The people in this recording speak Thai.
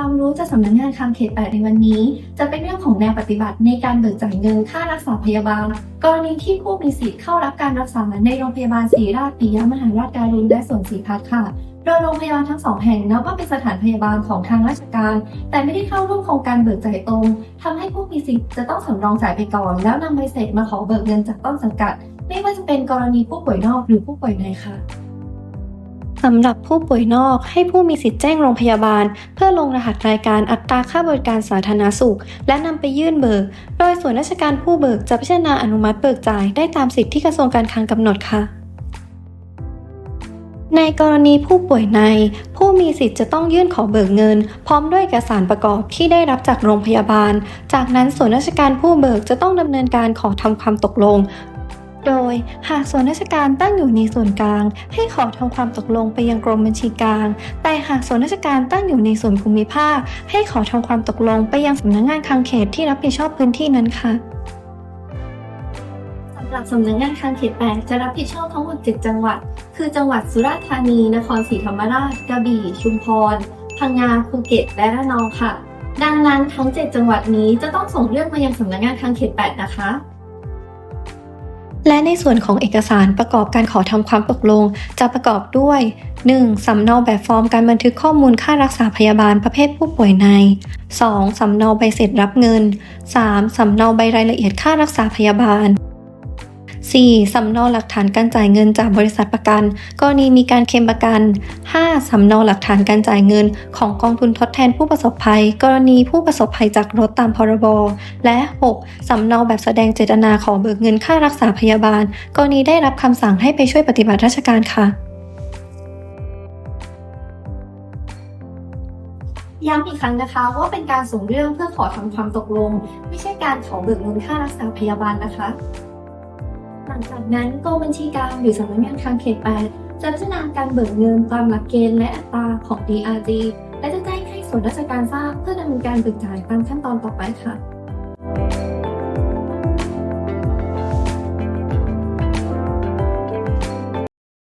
ความรู้จากสำนักงานคลังเขต8ในวันนี้ จะเป็นเรื่องของแนวปฏิบัติในการเบิกจ่ายเงินค่ารักษาพยาบาล กรณีที่ผู้มีสิทธิ์เข้ารับการรักษาในโรงพยาบาลศรีราชปิยมหาราชการุณและสวนศรีพัฒน์ค่ะโดยโรงพยาบาลทั้งสองแห่งนับว่าเป็นสถานพยาบาลของทางราชการ แต่ไม่ได้เข้าร่วมโครงการเบิกจ่ายตรงทำให้ผู้มีสิทธิ์จะต้องสำรองจ่ายไปก่อน แล้วนำใบเสร็จมาขอเบิกเงินจากต้นสังกัด ไม่ว่าจะเป็นกรณีผู้ป่วยนอกหรือผู้ป่วยในค่ะ สำหรับผู้ป่วยนอกให้ผู้มีสิทธิ์แจ้งโรงพยาบาล เพื่อลงรหัสรายการอัตราค่าบริการสาธารณสุข และนำไปยื่นเบิก โดยส่วนราชการผู้เบิกจะพิจารณาอนุมัติเบิกจ่ายได้ตามสิทธิที่กระทรวงการคลังกำหนดค่ะ ในกรณีผู้ป่วยใน ผู้มีสิทธิ์จะต้องยื่นขอเบิกเงิน พร้อมด้วยเอกสารประกอบที่ได้รับจากโรงพยาบาล จากนั้นส่วนราชการผู้เบิกจะต้องดำเนินการขอทำความตกลง โดยหากส่วนราชการตั้งอยู่ในส่วนกลาง ให้ขอทำความตกลงไปยังกรมบัญชีกลาง แต่หากส่วนราชการตั้งอยู่ในส่วนภูมิภาค ให้ขอทำความตกลงไปยังสำนักงานคลังเขตที่รับผิดชอบพื้นที่นั้นค่ะสำหรับสำนักงานคลังเขต8จะรับผิดชอบทั้งหมด 7 จังหวัด คือจังหวัดสุราษฎร์ธานี นครศรีธรรมราช กระบี่ ชุมพร พังงา ภูเก็ต และระนองค่ะ ดังนั้นทั้ง 7 จังหวัดนี้จะต้องส่งเรื่องมายังสำนักงานคลังเขต8นะคะ และในส่วนของเอกสารประกอบการขอทำความตกลง จะประกอบด้วย 1. สำเนาแบบฟอร์มการบันทึกข้อมูลค่ารักษาพยาบาลประเภทผู้ป่วยใน 2. สำเนาใบเสร็จรับเงิน 3. สำเนาใบรายละเอียดค่ารักษาพยาบาล 4. สำเนาหลักฐานการจ่ายเงินจากบริษัทประกัน กรณีมีการเคลมประกัน 5. สำเนาหลักฐานการจ่ายเงิน ของกองทุนทดแทนผู้ประสบภัย กรณีผู้ประสบภัยจากรถตามพรบ และ 6. สำเนาแบบแสดงเจตนาขอเบิกเงินค่ารักษาพยาบาล กรณีได้รับคำสั่งให้ไปช่วยปฏิบัติราชการค่ะย้ำอีกครั้งนะคะว่าเป็นการส่งเรื่องเพื่อขอทำความตกลง ไม่ใช่การขอเบิกเงินค่ารักษาพยาบาลนะคะ หลังจากนั้นกรมบัญชีกลางหรือสำนักงานคลังเขต8จะพิจารณาการเบิกเงินตามหลักเกณฑ์และอัตราของ DRG และจะแจ้งให้ส่วนราชการทราบเพื่อดำเนินการเบิกจ่ายตามขั้นตอนต่อไปค่ะ